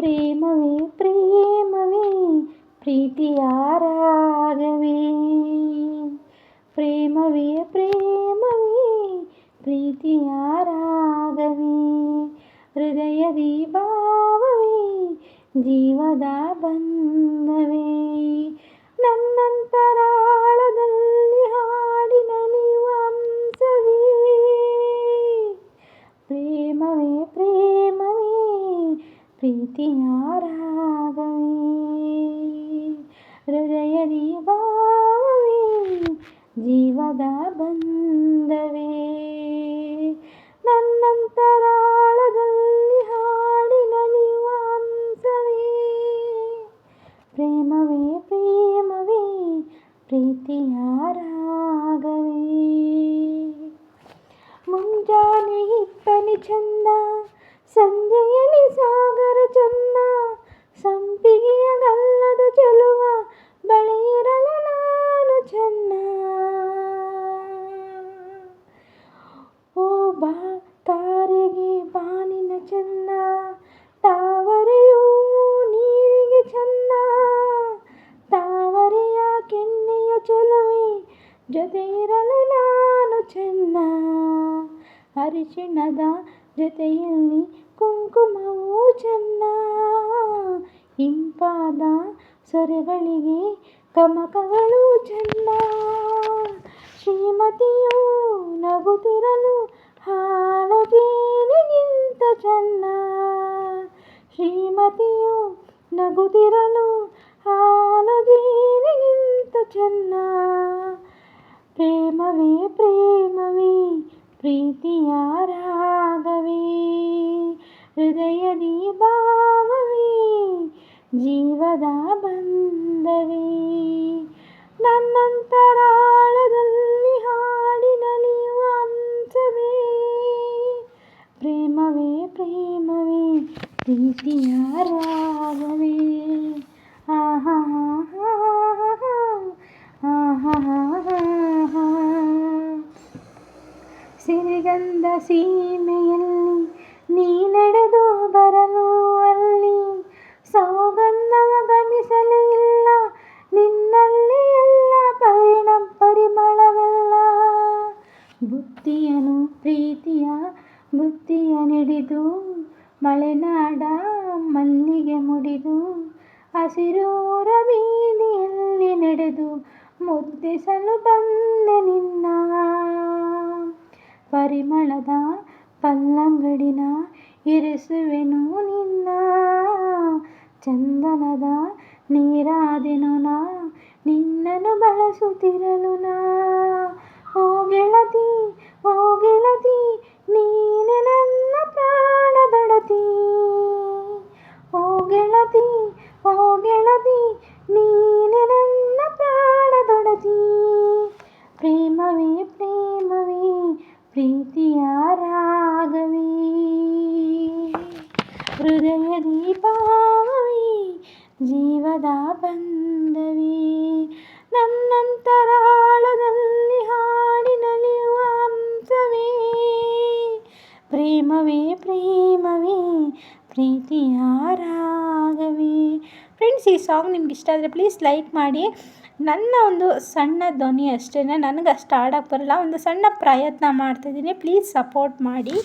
ಪ್ರೇಮವೇ ಪ್ರೇಮವೇ ಪ್ರೀತಿಯ ರಾಗವೇ ಪ್ರೇಮವೇ ಪ್ರೇಮವೇ ಪ್ರೀತಿಯ ರಾಗವೇ ಹೃದಯದಿ ಭಾವವೇ ಜೀವದ ಬಂಧವೇ ಪ್ರೀತಿಯ ರಾಗವೇ, ಹೃದಯದಿ ಭಾವವೇ, ಜೀವದ ಬಂಧವೇ. ನನ್ನಂತರಾಳದಲ್ಲಿ ಹಾಡಿನಲಿಯುವ ಅಂಶವೇ ಪ್ರೇಮವೇ ಪ್ರೇಮವೇ, ಪ್ರೀತಿಯ ರಾಗವೇ. ಮುಂಜಾನೆ ಇತ್ತನಿ ಚಂದ ಜೊತೆ ಇರಲು ನಾನು ಚೆನ್ನ ಅರಿಶಿಣದ ಜೊತೆಯಲ್ಲಿ ಕುಂಕುಮವೂ ಚೆನ್ನ. ಇಂಪಾದ ಸೊರೆಗಳಿಗೆ ಕಮಕಗಳು ಚೆನ್ನ. ಶ್ರೀಮತಿಯು ನಗುತ್ತಿರಲು ಹಾಲು ಜೇನಿಗಿಂತ ಚೆನ್ನ. ಶ್ರೀಮತಿಯು ನಗುತ್ತಿರಲು ಹಾಲು ಜೇನಿಗಿಂತ ಚೆನ್ನ ಪ್ರೇಮವೇ ಪ್ರೇಮವೇ ಪ್ರೀತಿಯ ರಾಗವೇ ಹೃದಯದಿ ಭಾವವೇ ಜೀವದ ಬಂಧವೇ. ನನ್ನಂತರಾಳದಲ್ಲಿ ಹಾಡಿನಲಿಯುವ ಅಂಶವೇ ಪ್ರೇಮವೇ ಪ್ರೇಮವೇ ಪ್ರೀತಿಯ ಆಹಾ. ಸಿರಿಗಂಧ ಸೀಮೆಯಲ್ಲಿ ನೀ ನಡೆದು ಬರಲು ಅಲ್ಲಿ ಸೌಗಂಧವ ಗಮಿಸಲೇ ಇಲ್ಲ. ನಿನ್ನಲ್ಲಿ ಎಲ್ಲ ಪರಿಣ ಪರಿಮಳವೆಲ್ಲ. ಬುತ್ತಿಯನು ಪ್ರೀತಿಯ ಬುತ್ತಿಯ ನಡೆದು ಮಳೆನಾಡ ಮಲ್ಲಿಗೆ ಮುಡಿದು ಹಸಿರೂರ ಬೀದಿಯಲ್ಲಿ ನಡೆದು ಮುದ್ದಿಸಲು ಬಂದೆ ನಿನ್ನ ಪರಿಮಳದ ಪಲ್ಲಂಗಡಿನ ಇರಿಸುವೆನು ನಿನ್ನ. ಚಂದನದ ನೀರಾದೆನು ನಾ. ನಿನ್ನನ್ನು ಬಳಸುತ್ತಿರಲು ನಾ. ಓ ಗೆಳತಿ ಓ ಗೆಳತಿ, ನೀನೆ ನನ್ನ ಪ್ರಾಣದೊಡತಿ ಓ ಗೆಳತಿ ಓ ಗೆಳತಿ, ನೀನೆ ನನ್ನ ಪ್ರಾಣದೊಡತಿ ಪ್ರೇಮವೇ ಪ್ರೇಮವೇ ಪ್ರೀತಿಯ ರಾಗವೇ ಹೃದಯದಿ ಭಾವವೇ ಜೀವದ ಬಂಧವೇ ನನ್ನಂತರಾಳದಲ್ಲಿ ಹಾಡಿನಲಿಯುವ ಅಂಶವೇ ಪ್ರೇಮವೇ ಪ್ರೇಮವೇ ಪ್ರೀತಿಯ ರಾಗವೇ ಫ್ರೆಂಡ್ಸ್, ಈ ಸಾಂಗ್ ನಿಮ್ಗೆ ಇಷ್ಟ ಆದರೆ ಪ್ಲೀಸ್ ಲೈಕ್ ಮಾಡಿ. ನನ್ನ ಒಂದು ಸಣ್ಣ ಧ್ವನಿ ಅಷ್ಟೇ ನನಗೆ ಅಷ್ಟು ಹಾಡೋಕ್ಕೆ ಬರಲ್ಲ. ಒಂದು ಸಣ್ಣ ಪ್ರಯತ್ನ ಮಾಡ್ತಿದ್ದೀನಿ. ಪ್ಲೀಸ್ ಸಪೋರ್ಟ್ ಮಾಡಿ.